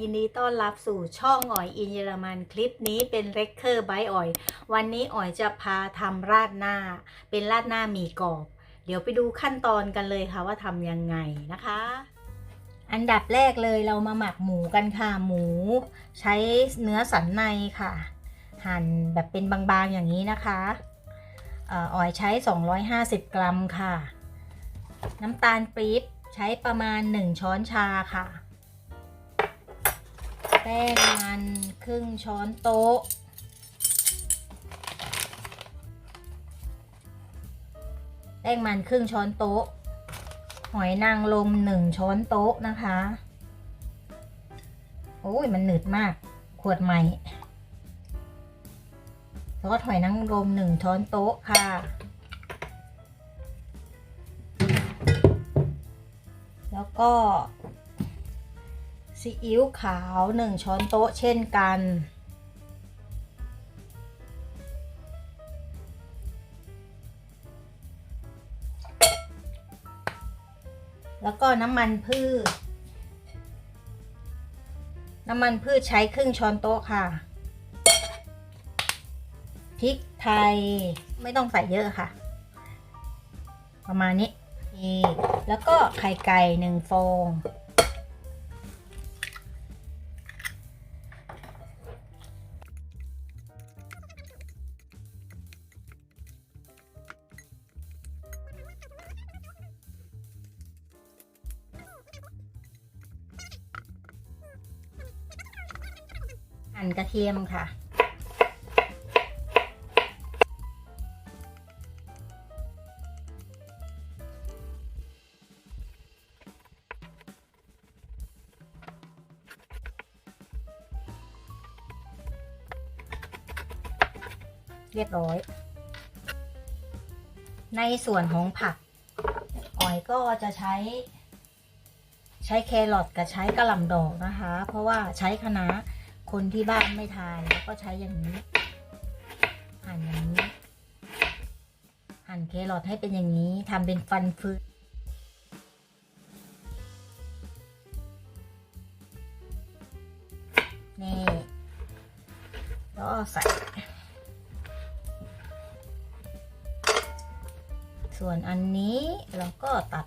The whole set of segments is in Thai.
ยินดีต้อนรับสู่ช่องอ่อยอินเยอรมันคลิปนี้เป็นเรคเคอร์ไบอ่อย วันนี้อ่อยจะพาทำราดหน้า เป็นราดหน้าหมี่กรอบ เดี๋ยวไปดูขั้นตอนกันเลยค่ะว่าทำยังไงนะคะ อันดับแรกเลยเรามาหมักหมูกันค่ะหมู ใช้เนื้อสันในค่ะ หั่นแบบเป็นบางๆอย่างนี้นะคะอ่ออ่อยใช้ 250 กรัมค่ะ น้ำตาลปี๊บใช้ประมาณ 1 ช้อนชาค่ะ ป้งมันครึ่งช้อนโต๊ะ แป้งมันครึ่งช้อนโต๊ะ หอยนางรมหนึ่งช้อนโต๊ะนะคะ โอ้ยมันหนืดมาก ขวดใหม่ซอสหอยนางรมหนึ่งช้อนโต๊ะค่ะแล้วก็ ซีอิ๊วขาวหนึ่งช้อนโต๊ะเช่นกัน แล้วก็น้ำมันพืช น้ำมันพืชใช้ครึ่งช้อนโต๊ะค่ะ พริกไทยไม่ต้องใส่เยอะค่ะ ประมาณนี้ แล้วก็ไข่ไก่หนึ่งฟอง หั่นกระเทียมค่ะ เรียบร้อย ในส่วนของผักอ๋อยก็จะใช้ใช้แครอทกับใช้กระหล่ำดอกนะคะ เพราะว่าใช้คะน้า คนที่บ้านไม่ทานแล้วก็ใช้อย่างนี้ หั่นอย่างนี้ หั่นแครอทให้เป็นอย่างนี้ทำเป็นฟันฟืนนี่ก็ใส่ ส่วนอันนี้เราก็ตัด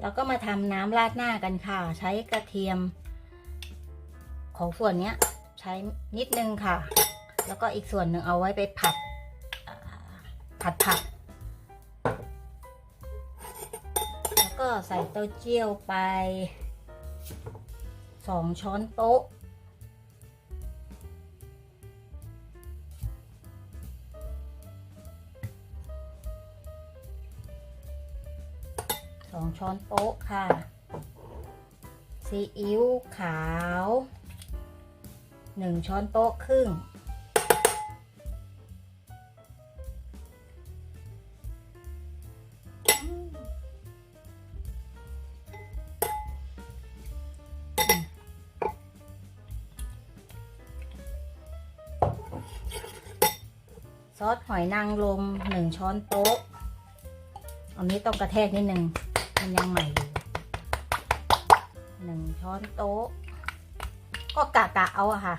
เราก็มาทำน้ำราดหน้ากันค่ะ ใช้กระเทียม ของส่วนเนี้ยใช้นิดนึงค่ะ แล้วก็อีกส่วนหนึ่งเอาไว้ไปผัดผัดผัก แล้วก็ใส่เต้าเจี้ยวไปสองช้อนโต๊ะ สองช้อนโต๊ะค่ะ ซีอิ๊วขาวหนึ่งช้อนโต๊ะครึ่ง ซอสหอยนางรมหนึ่งช้อนโต๊ะ อันนี้ต้องกระแทกนิดนึง มันยังใหม่อยู่หนึ่งช้อนโต๊ะ ก็กะกะเอาอะค่ะ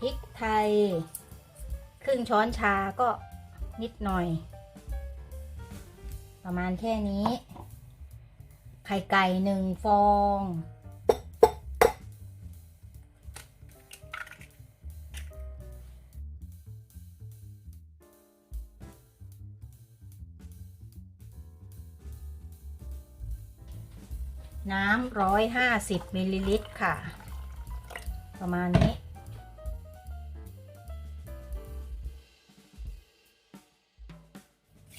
พริกไทย ครึ่งช้อนชาก็นิดหน่อย ประมาณแค่นี้ ไข่ไก่หนึ่งฟอง น้ำร้อยห้าสิบมิลลิลิตรค่ะ ประมาณนี้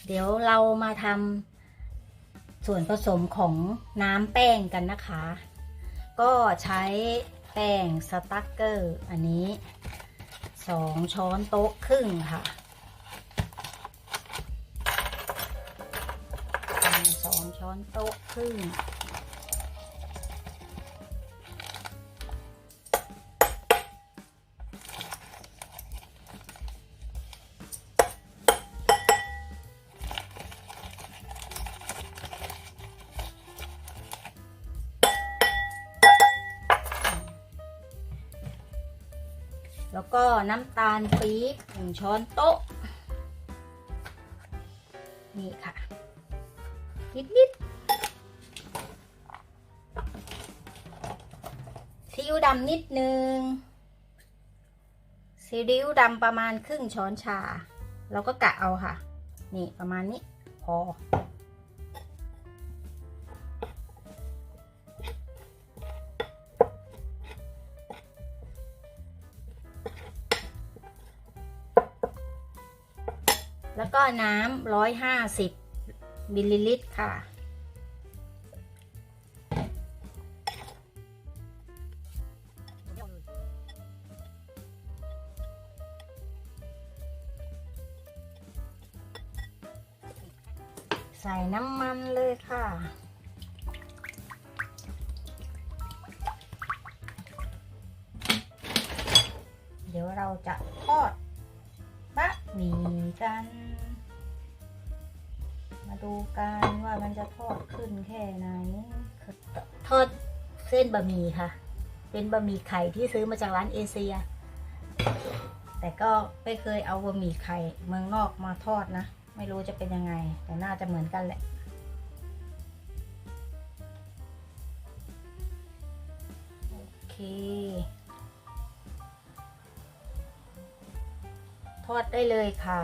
เดี๋ยวเรามาทำส่วนผสมของน้ำแป้งกันนะคะ ก็ใช้แป้งสตั๊กเกอร์อันนี้สองช้อนโต๊ะครึ่งค่ะสองช้อนโต๊ะครึ่ง แล้วก็น้ำตาลปี๊บหนึ่งช้อนโต๊ะ นี่ค่ะ นิดนิดซีอิ๊วดำนิดนึงซีอิ๊วดำประมาณครึ่งช้อนชาเราก็กะเอาค่ะ นี่ประมาณนี้พอ แล้วก็น้ำร้อยห้าสิบมิลลิลิตรค่ะ ใส่น้ำมันเลยค่ะเดี๋ยวเราจะทอดบะหมี่ กัน มาดูกันว่ามันจะทอดขึ้นแค่ไหน ทอดเส้นบะหมี่ค่ะ เป็นบะหมี่ไข่ที่ซื้อมาจากร้านเอเชีย แต่ก็ไม่เคยเอาบะหมี่ไข่เมืองนอกมาทอดนะ ไม่รู้จะเป็นยังไง แต่น่าจะเหมือนกันแหละโอเค อดได้เลยค่ะ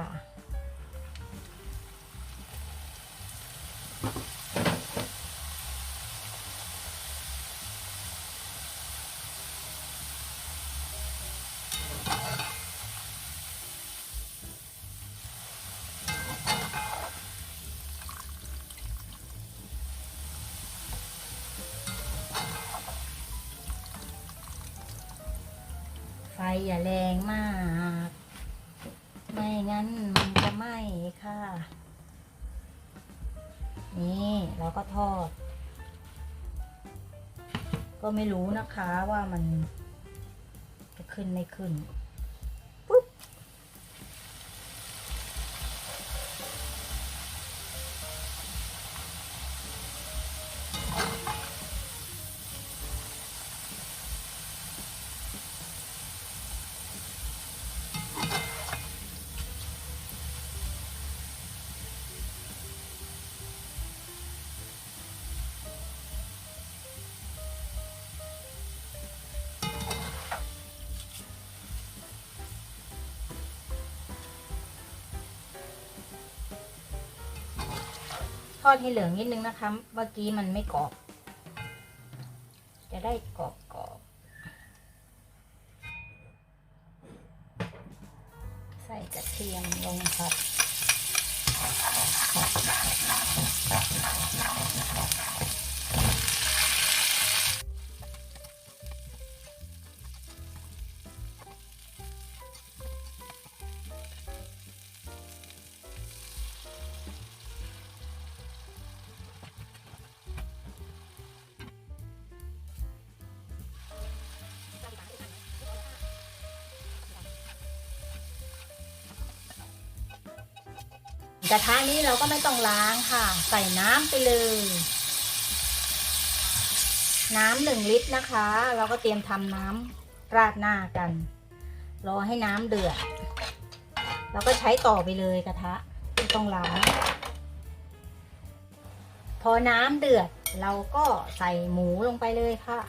ไฟอย่าแรงมาก ไม่งั้นมันจะไหม้ค่ะ นี่เราก็ทอด ก็ไม่รู้นะคะว่ามันจะขึ้นไม่ขึ้นปุ๊บ อดให้เหลืองนิดนึงนะคะ เมื่อกี้มันไม่กรอบ จะได้กรอบกรอบๆใส่กระเทียมลงครับ กระทะนี้เราก็ไม่ต้องล้างค่ะ ใส่น้ำไปเลย น้ำหนึ่งลิตรนะคะ เราก็เตรียมทำน้ำราดหน้ากัน รอให้น้ำเดือดเราก็ใช้ต่อไปเลยกระทะไม่ต้องล้าง พอน้ำเดือดเราก็ใส่หมูลงไปเลยค่ะ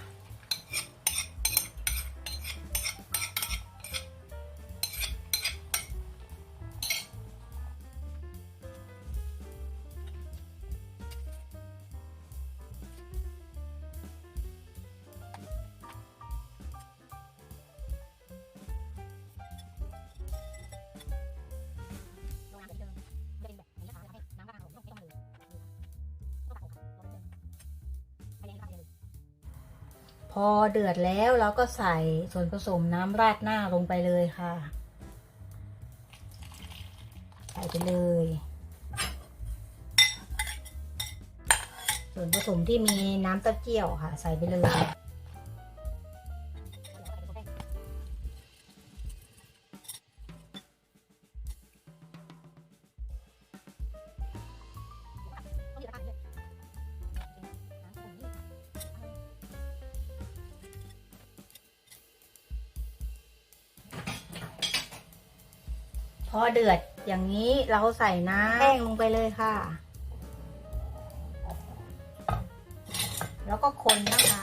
อเดือดแล้วเราก็ใส่ส่วนผสมน้ำราดหน้าลงไปเลยค่ะ ใส่ไปเลย ส่วนผสมที่มีน้ำเต้าเจี้ยวค่ะ ใส่ไปเลย พอเดือดอย่างนี้เราใส่น้ำแป้งลงไปเลยค่ะ แล้วก็คนนะคะ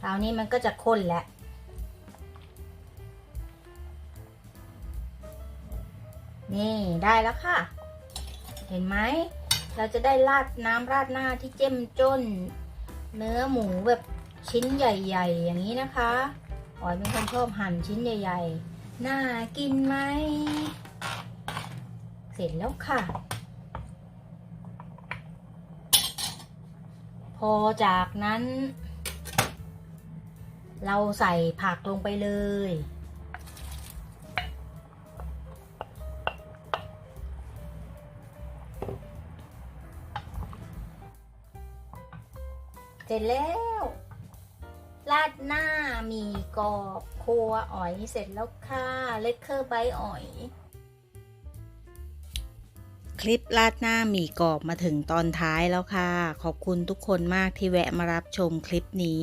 คราวนี้มันก็จะข้นแล้วนี่ได้แล้วค่ะ เห็นไหม เราจะได้ราดน้ำราดหน้าที่เจ้มจน เนื้อหมูแบบ ชิ้นใหญ่ ๆ อย่างนี้นะคะอ๋อยเป็นคนชอบหั่นชิ้นใหญ่ ๆ น่ากินไหม เสร็จแล้วค่ะ พอจากนั้น เราใส่ผักลงไปเลยเสร็จแล้ว ราดหน้ามีกรอบครัวอ๋อยเสร็จแล้วค่ะเลคเคอร์ใบอ๋อย คลิปราดหน้าหมีกรอบมาถึงตอนท้ายแล้วค่ะ ขอบคุณทุกคนมากที่แวะมารับชมคลิปนี้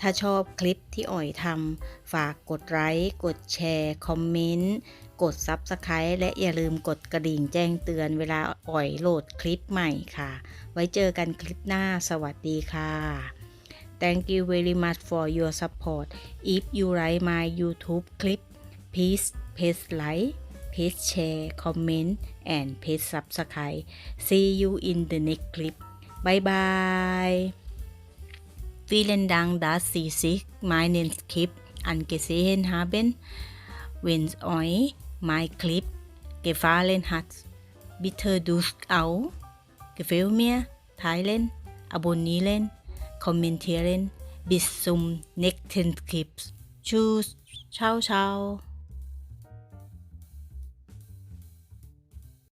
ถ้าชอบคลิปที่อ่อยทำฝากกดไลค์กดแชร์คอมเมนต์กด Subscribe และอย่าลืมกดกระดิ่งแจ้งเตือนเวลาอ่อยโหลดคลิปใหม่ค่ะ ไว้เจอกันคลิปหน้าสวัสดีค่ะ Thank you very much for your support. If you like my YouTube clip, please press like, please share, comment, and please subscribe. See you in the next clip. Bye bye. Vielen Dank, dass Sie sich meinen Clip angesehen haben. Wenn euch mein Clip gefallen hat, bitte drückt auf Gefällt mir, teilen, abonnieren, kommentieren. Bis zum nächsten Clip. Tschüss. Ciao, ciao.